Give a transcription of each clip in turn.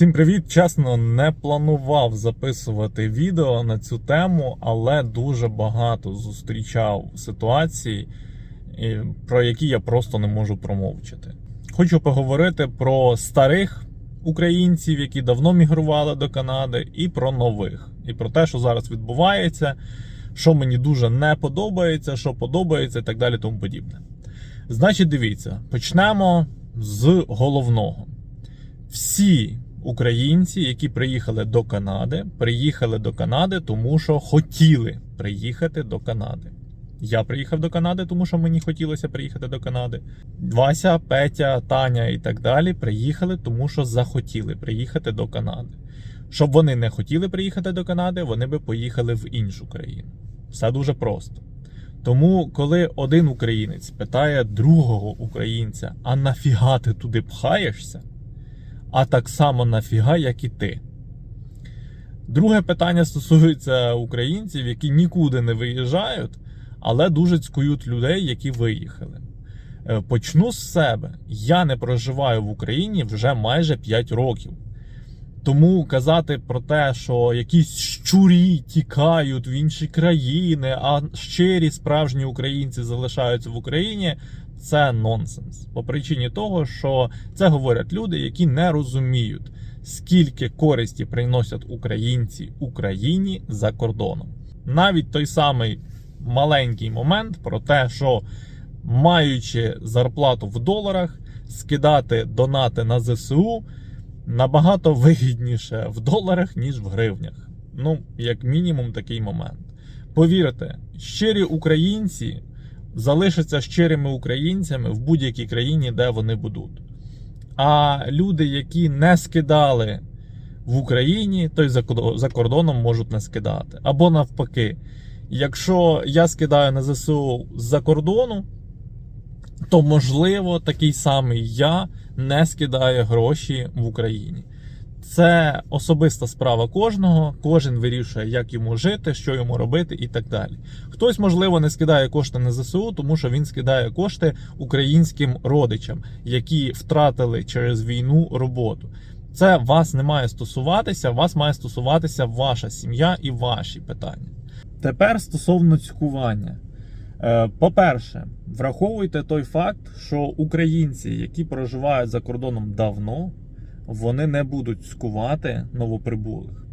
Всім привіт! Чесно, не планував записувати відео на цю тему, але дуже багато зустрічав ситуацій, про які я просто не можу промовчати. Хочу поговорити про старих українців, які давно мігрували до Канади, і про нових, і про те, що зараз відбувається, що мені дуже не подобається, що подобається, і так далі, тому подібне. Значить, дивіться, почнемо з головного всі українці, які приїхали до Канади, приїхали до Канади, тому що хотіли приїхати до Канади. Я приїхав до Канади, тому що мені хотілося приїхати до Канади. Вася, Петя, Таня і так далі приїхали, тому що захотіли приїхати до Канади. Щоб вони не хотіли приїхати до Канади, вони би поїхали в іншу країну. Все дуже просто. Тому, коли один українець питає другого українця, а нафіга ти туди пхаєшся? А так само нафіга, як і ти. Друге питання стосується українців, які нікуди не виїжджають, але дуже цькують людей, які виїхали. Е, Почну з себе. Я не проживаю в Україні вже майже 5 років. Тому казати про те, що якісь щурі тікають в інші країни, а щирі справжні українці залишаються в Україні, це нонсенс. По причині того, що це говорять люди, які не розуміють, скільки користі приносять українці Україні за кордоном. Навіть той самий маленький момент про те, що маючи зарплату в доларах, скидати донати на ЗСУ набагато вигідніше в доларах, ніж в гривнях. Ну, як мінімум, такий момент. Повірте, щирі українці залишаться щирими українцями в будь-якій країні, де вони будуть. А люди, які не скидали в Україні, то й за кордоном можуть не скидати. Або навпаки, якщо я скидаю на ЗСУ з-за кордону, то можливо такий самий я не скидає гроші в Україні. Це особиста справа кожного, кожен вирішує, як йому жити, що йому робити і так далі. Хтось, можливо, не скидає кошти на ЗСУ, тому що він скидає кошти українським родичам, які втратили через війну роботу. Це вас не має стосуватися, вас має стосуватися ваша сім'я і ваші питання. Тепер стосовно цькування. Е, По-перше, враховуйте той факт, що українці, які проживають за кордоном давно, вони не будуть цькувати новоприбулих.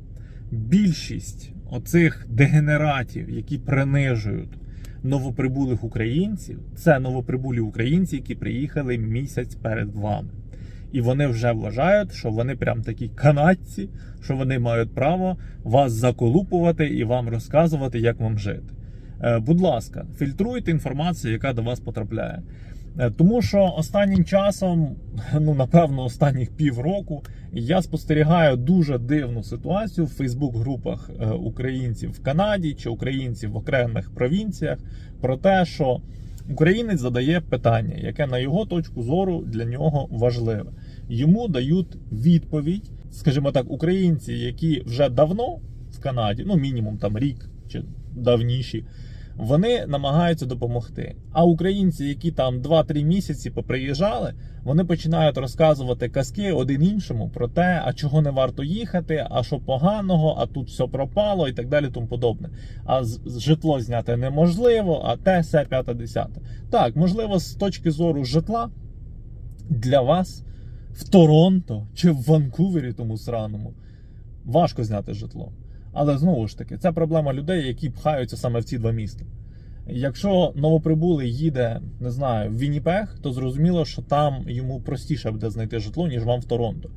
Більшість оцих дегенератів, які принижують новоприбулих українців, це новоприбулі українці, які приїхали місяць перед вами. І вони вже вважають, що вони прям такі канадці, що вони мають право вас заколупувати і вам розказувати, як вам жити. Е, Будь ласка, фільтруйте інформацію, яка до вас потрапляє. Е, Тому що останнім часом, ну напевно, останніх півроку, я спостерігаю дуже дивну ситуацію в Фейсбук-групах е, українців в Канаді чи українців в окремих провінціях про те, що українець задає питання, яке на його точку зору для нього важливе. Йому дають відповідь, скажімо так, українці, які вже давно в Канаді, ну мінімум там рік чи давніші, вони намагаються допомогти. А українці, які там 2-3 місяці поприїжджали, вони починають розказувати казки один іншому про те, а чого не варто їхати, а що поганого, а тут все пропало і так далі. Тому подобне. А житло зняти неможливо, а те, все, п'яте, десяте. Так, можливо, з точки зору житла для вас в Торонто чи в Ванкувері, тому сраному, важко зняти житло. Але знову ж таки, це проблема людей, які пхаються саме в ці два міста. Якщо новоприбулий їде, не знаю, в Вінніпег, то зрозуміло, що там йому простіше буде знайти житло, ніж вам в Торонто.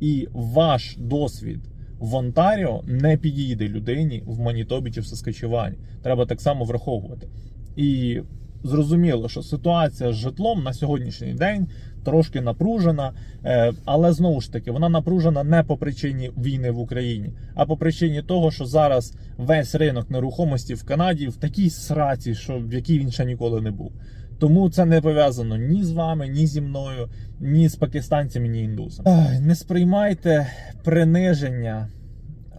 І ваш досвід в Онтаріо не підійде людині в Манітобі чи в Саскачевані. Треба так само враховувати. І зрозуміло, що ситуація з житлом на сьогоднішній день трошки напружена, е, але знову ж таки вона напружена не по причині війни в Україні, а по причині того, що зараз весь ринок нерухомості в Канаді в такій сраці, що в якій він ще ніколи не був. Тому це не пов'язано ні з вами, ні зі мною, ні з пакистанцями, ні індусами. Не сприймайте приниження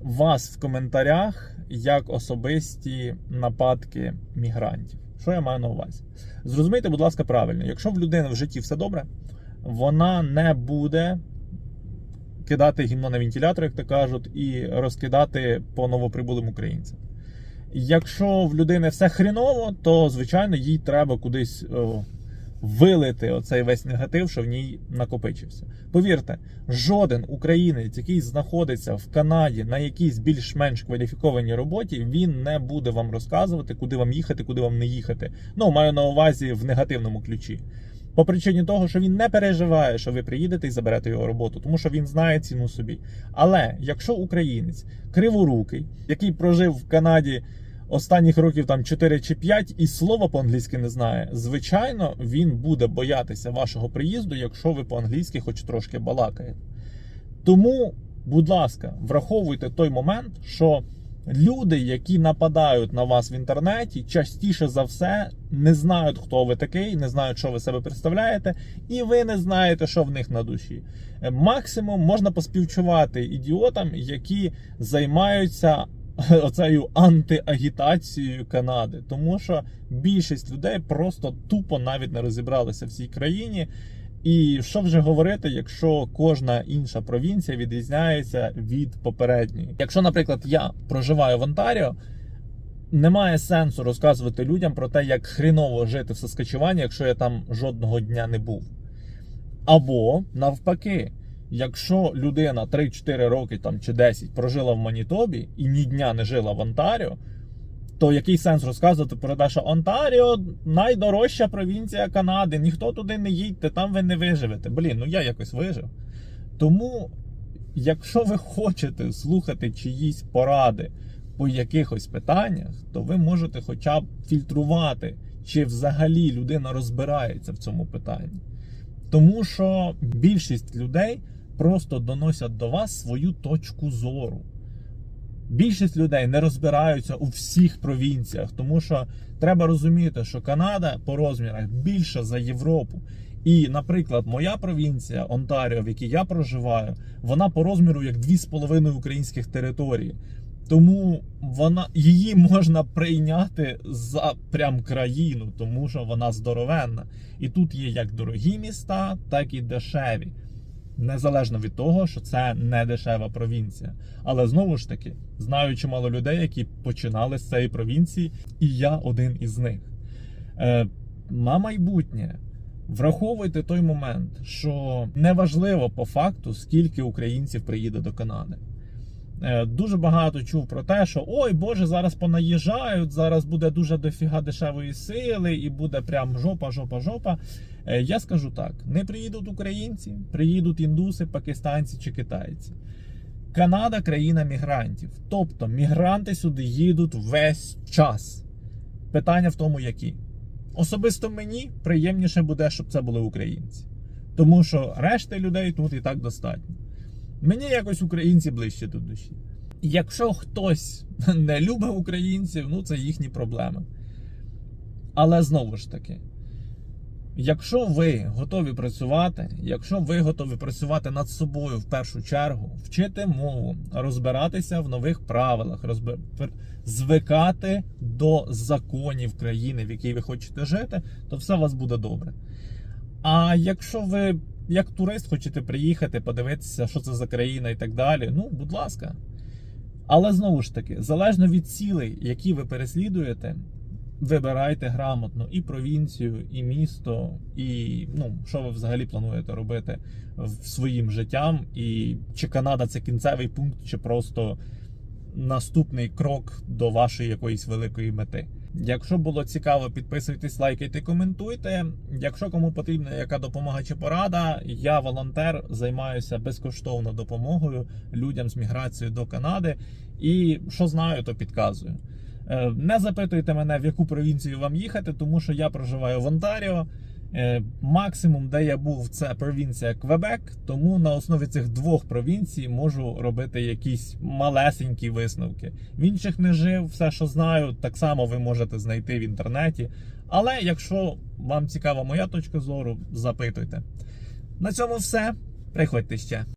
вас в коментарях як особисті нападки мігрантів. Що я маю на увазі? Зрозумійте, будь ласка, правильно, якщо в людини в житті все добре, вона не буде кидати гімно на вентилятор, як то кажуть, і розкидати по новоприбулим українцям. Якщо в людини все хріново, то звичайно їй треба кудись вилити оцей весь негатив, що в ній накопичився. Повірте, жоден українець, який знаходиться в Канаді на якійсь більш-менш кваліфікованій роботі, він не буде вам розказувати, куди вам їхати, куди вам не їхати. Ну, маю на увазі в негативному ключі. По причині того, що він не переживає, що ви приїдете і заберете його роботу, тому що він знає ціну собі. Але якщо українець криворукий, який прожив в Канаді останніх років там 4 чи 5 і слова по-англійськи не знає, звичайно, він буде боятися вашого приїзду, якщо ви по-англійськи хоч трошки балакаєте. Тому, будь ласка, враховуйте той момент, що люди, які нападають на вас в інтернеті, частіше за все не знають, хто ви такий, не знають, що ви себе представляєте, і ви не знаєте, що в них на душі. Максимум можна поспівчувати ідіотам, які займаються оцею антиагітацією Канади, тому що більшість людей просто тупо навіть не розібралися в цій країні. І що вже говорити, якщо кожна інша провінція відрізняється від попередньої? Якщо, наприклад, я проживаю в Онтаріо, немає сенсу розказувати людям про те, як хріново жити в Саскачевані, якщо я там жодного дня не був. Або навпаки, якщо людина 3-4 роки там, чи 10 прожила в Манітобі і ні дня не жила в Онтаріо, то який сенс розказувати про те, що Онтаріо найдорожча провінція Канади, ніхто туди не їдьте, там ви не виживете. Блін, ну я якось вижив. Тому, якщо ви хочете слухати чиїсь поради по якихось питаннях, то ви можете хоча б фільтрувати, чи взагалі людина розбирається в цьому питанні. Тому що більшість людей просто доносять до вас свою точку зору. Більшість людей не розбираються у всіх провінціях, тому що треба розуміти, що Канада по розмірах більша за Європу. І, наприклад, моя провінція Онтаріо, в якій я проживаю, вона по розміру як 2,5 українських території. Тому вона її можна прийняти за прям країну, тому що вона здоровенна. І тут є як дорогі міста, так і дешеві. Незалежно від того, що це не дешева провінція. Але знову ж таки, знаю чимало людей, які починали з цієї провінції, і я один із них. Е, на майбутнє враховуйте той момент, що неважливо по факту, скільки українців приїде до Канади. Е, Дуже багато чув про те, що ой Боже, зараз понаїжджають, зараз буде дуже дофіга дешевої сили, і буде прям жопа, жопа, жопа. Е, Я скажу так: не приїдуть українці, приїдуть індуси, пакистанці чи китайці. Канада країна мігрантів. Тобто мігранти сюди їдуть весь час. Питання в тому, які. Особисто мені приємніше буде, щоб це були українці. Тому що решти людей тут і так достатньо. Мені якось українці ближче до душі. Якщо хтось не любить українців, ну це їхні проблеми. Але знову ж таки, якщо ви готові працювати, якщо ви готові працювати над собою в першу чергу, вчити мову, розбиратися в нових правилах, розби... звикати до законів країни, в якій ви хочете жити, то все у вас буде добре. А якщо ви як турист хочете приїхати, подивитися, що це за країна і так далі, ну, будь ласка. Але знову ж таки, залежно від цілей, які ви переслідуєте, вибирайте грамотно і провінцію, і місто, і ну, що ви взагалі плануєте робити в своїм життям, і чи Канада це кінцевий пункт, чи просто наступний крок до вашої якоїсь великої мети. Якщо було цікаво, підписуйтесь, лайкайте, коментуйте. Якщо кому потрібна яка допомога чи порада, я волонтер, займаюся безкоштовно допомогою людям з міграцією до Канади. І що знаю, то підказую. Е, Не запитуйте мене, в яку провінцію вам їхати, тому що я проживаю в Онтаріо. Е, Максимум, де я був, це провінція Квебек. Тому на основі цих двох провінцій можу робити якісь малесенькі висновки. В інших не жив, все, що знаю, так само ви можете знайти в інтернеті. Але якщо вам цікава моя точка зору, запитуйте. На цьому все. Приходьте ще.